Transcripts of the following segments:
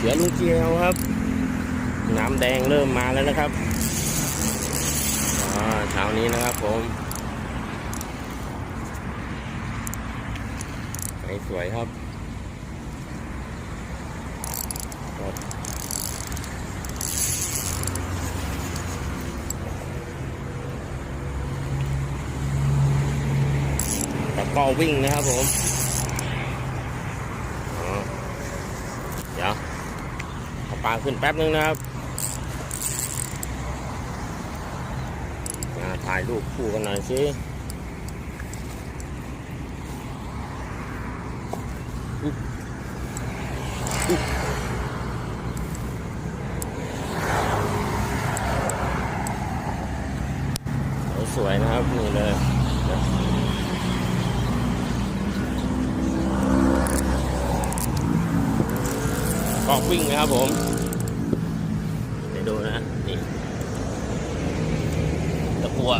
เสือลุงเจียวครับ น้ำแดงเริ่มมาแล้วนะครับอ่าเช้านี้นะครับผมสวยครับตะก้อวิ่งนะครับผมอ๋อเดี๋ยวเอา ปลาขึ้นแป๊บนึงนะครับถ่ายรูปคู่กันหน่อยสิสวยนะครับนี่เลย นะก็วิ่งนะครับผมเดี๋ยวดูนะนี่ตะกัว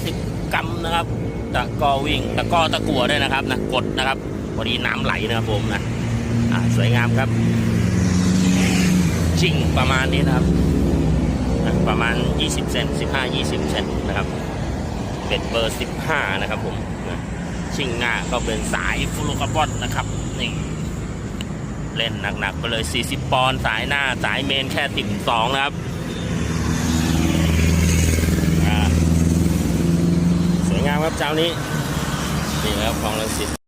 80 กรัมนะครับ ตะกอวิ่ง ตะกอตะกัวด้วยนะครับนะกดนะครับพอดีน้ำไหลนะครับผมนะอ่าสวยงามครับชิงประมาณนี้นะครับ ประมาณ 20 เซน15 20 เซนนะครับเป็นเบอร์ 15 นะครับผมชิงหน้าก็เป็นสายฟลูการ์บอนนะครับนี่ เล่นหนักๆไปเลย 40 ปอนด์สายหน้าสายเมนแค่ติ่มสองนะครับสวยงามครับเจ้านี้ นี่ครับของลังสิต